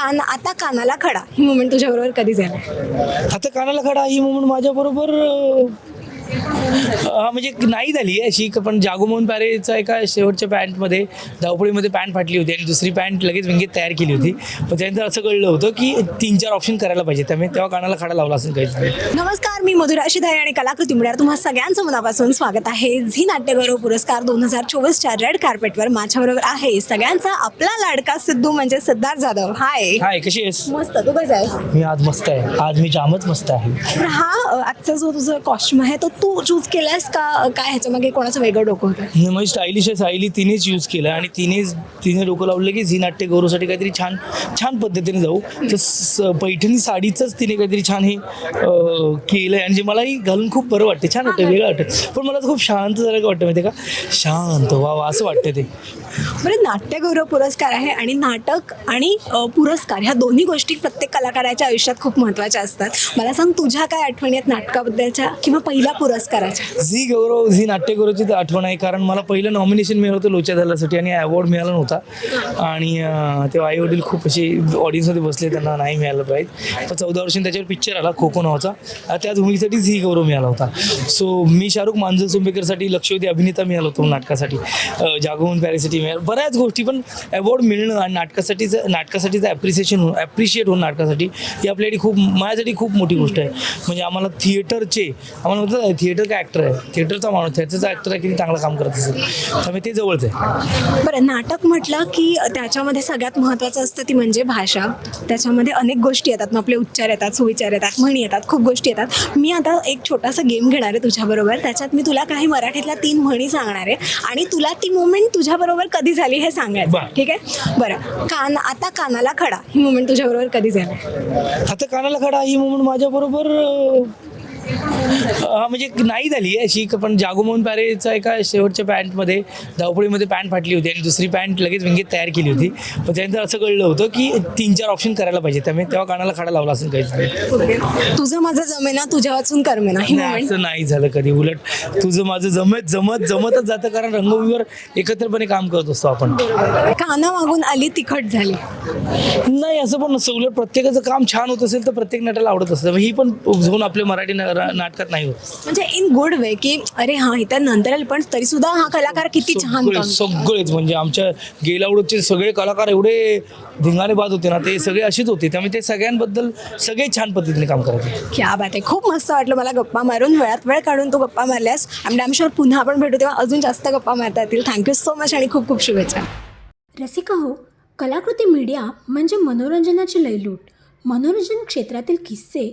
कान आता कानाला खडा. ही मुमेंट तुझ्याबरोबर कधी झाला आता कानाला खडा ही मुमेंट माझ्याबरोबर म्हणजे नाही झाली अशी पण जागोमोहन पॅरेचा एका शेवटच्या पॅन्टमध्ये धावपळीमध्ये पॅन्ट फाटली होती आणि दुसरी पॅन्ट लगेच व्यंगेत तयार केली होती. पण त्यानंतर असं कळलं होतं की तीन चार ऑप्शन करायला पाहिजे त्यामुळे तेव्हा कानाला खडा लावला असेल काहीच नमस्कार मी मधुरा शिधाई आणि कलाकृती मिळणार तुम्हा सगळ्यांचं मनापासून स्वागत आहे. झी नाट्यगौरव पुरस्कार दोन हजार चोवीसच्या रेड कार्पेटवर माझ्याबरोबर आहे. सगळ्यांचा आपला लाडका सिद्धू म्हणजे सिद्धार्थ जाधव. हाय हाय कशी आहेस? मस्त तू कसं आहेस? मी आज मस्त आहे. आज मी जामच मस्त आहे. हा आजचा जो तुझा कॉस्ट्युम आहे तो तू चूज केलास का? काय ह्याच्या मागे कोणाचं वेगळं डोकं होतं? नाही, माझी स्टायलिश आहे सायली तिनेच यूज केलं आणि तिनेच तिने डोकं लावलं की झी नाट्य गौरवसाठी काहीतरी छान छान पद्धतीने जाऊ. तर स- पैठणी साडीचंच तिने काहीतरी छान हे अं, केलं आहे आणि जे मलाही घालून खूप बरं वाटते. छान वाटतं वेगळं वाटतं. पण मला तर खूप शांत झालं वाटतं माहिती आहे का? शांत वा वा असं वाटतं ते. बरं नाट्यगौरव पुरस्कार आहे आणि नाटक आणि अ, पुरस्कार ह्या दोन्ही गोष्टी प्रत्येक कलाकाराच्या आयुष्यात खूप महत्त्वाच्या असतात. मला सांग तुझ्या काय आठवणी आहेत नाटकाबद्दलच्या? किंवा पहिल्या पुरस्काराच्या. झी गौरव झी नाट्यगौरवची तर आठवण आहे कारण मला पहिलं नॉमिनेशन मिळालं होतं लोच्या दलासाठी आणि अवॉर्ड मिळाला नव्हता. आणि तेव्हा आई वडील खूप असे ऑडियन्समध्ये बसले त्यांना नाही मिळालं पाहिजे तर चौदा वर्षांनी त्याच्यावर पिक्चर आला खो खो नावाचा त्याच भूमिकेसाठी झी गौरव मिळाला होता. सो मी शाहरुख मांजर सुंबेकरसाठी लक्षवेधी अभिनेता मिळाला होतो नाटकासाठी. अं, जागोमन पॅरेसाठी मिळाला. बऱ्याच गोष्टी पण अवॉर्ड मिळणं आणि नाटकासाठीचं नाटकासाठीचं ॲप्रिसिएशन होणं ॲप्रिशिएट होणं नाटकासाठी ही आपल्यासाठी खूप माझ्यासाठी खूप मोठी गोष्ट आहे. म्हणजे आम्हाला थिएटरचे आम्हाला थिएटर का ॲक्टर आहे? थिएटरचा माणूस त्याचा ॲक्टर आहे किती चांगलं काम करत असेल? त्यामुळे ते जवळच. आहे बरं नाटक म्हटलं की त्याच्यामध्ये सगळ्यात महत्त्वाचं असतं ती म्हणजे भाषा. त्याच्यामध्ये अनेक गोष्टी येतात. मग आपले उच्चार येतात सुविचार येतात म्हणी येतात खूप गोष्टी येतात. मी आता एक छोटासा गेम घेणार आहे तुझ्याबरोबर. त्याच्यात मी तुला काही मराठीतल्या तीन म्हणी सांगणार आहे. आणि तुला ती मुमेंट तुझ्याबरोबर कधी झाली हे सांगायचं. ठीक आहे? बरं कान आता कानाला खडा. ही मुमेंट तुझ्याबरोबर कधी झाली? आता कानाला खडा ही मुमेंट माझ्याबरोबर म्हणजे नाही झाली अशी पण जागोमोहन पॅरेचा एका शेवटच्या पॅन्टमध्ये धावपळीमध्ये पॅन्ट फाटली होती आणि दुसरी पॅन्ट लगेच व्यंगेत तयार केली होती. पण त्यानंतर असं कळलं होतं की तीन चार ऑप्शन करायला पाहिजे त्यामुळे तेव्हा कानाला खडा लावला असेल ओके तुझं माझं जमेना तुझ्या वाचून करमेना असं नाही झालं कधी. उलट तुझं माझं जमत जमत जमतच जातं कारण रंगभूमीवर एकत्रपणे काम करत असतो आपण. काना मागून आली तिखट झाली. नाही असं पण नसतं. उलट प्रत्येकाचं काम छान होत असेल तर प्रत्येक नटाला आवडत असतं. ही पण झोन आपल्या मराठी न- नाटकात नाही होत. म्हणजे इन गुड वे की अरे हा इथं नंतर आली पण तरी सुद्धा हा कलाकार किती छान सगळे काम सगळेच म्हणजे आमच्या गेलावडचे सगळे कलाकार एवढे धिंगाणे बाद होते ना ते सगळे असेच होते. त्यामुळे ते सगळ्यांबद्दल सगळे छान पद्धतीने काम करायचे क्या बात आहे. खूप मस्त वाटलं मला गप्पा मारून. वेळात वेळ काढून तू गप्पा मारल्यास. आणि आम शुअर पुन्हा आपण भेटू तेव्हा अजून जास्त गप्पा मारता येतील. थँक्यू सो मच आणि खूप खूप शुभेच्छा. रसिका हो कलाकृती मीडिया म्हणजे मनोरंजनाची लयलूट. मनोरंजन क्षेत्रातील किस्से